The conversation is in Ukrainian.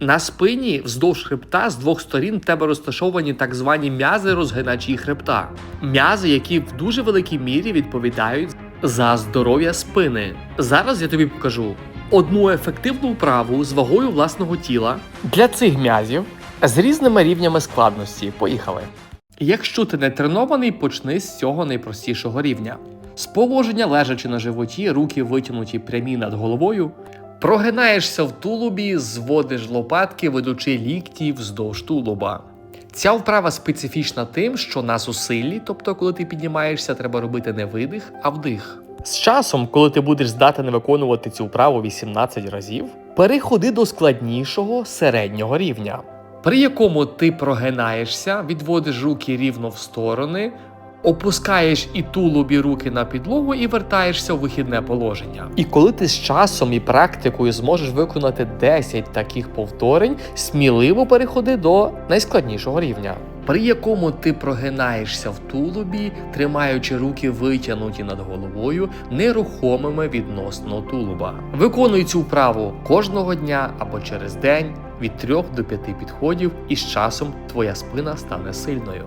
На спині вздовж хребта з двох сторін в тебе розташовані так звані м'язи розгиначі хребта. М'язи, які в дуже великій мірі відповідають за здоров'я спини. Зараз я тобі покажу одну ефективну вправу з вагою власного тіла для цих м'язів з різними рівнями складності. Поїхали. Якщо ти не тренований, почни з цього найпростішого рівня. З положення лежачи на животі, руки витягнуті прямі над головою, прогинаєшся в тулубі, зводиш лопатки, ведучи лікті вздовж тулуба. Ця вправа специфічна тим, що на зусиллі, тобто коли ти піднімаєшся, треба робити не видих, а вдих. З часом, коли ти будеш здатен виконувати цю вправу 18 разів, переходи до складнішого середнього рівня, при якому ти прогинаєшся, відводиш руки рівно в сторони, опускаєш і тулубі руки на підлогу і вертаєшся у вихідне положення. І коли ти з часом і практикою зможеш виконати 10 таких повторень, сміливо переходи до найскладнішого рівня. При якому ти прогинаєшся в тулубі, тримаючи руки витягнуті над головою, нерухомими відносно тулуба. Виконуй цю вправу кожного дня або через день від 3 до 5 підходів, і з часом твоя спина стане сильною.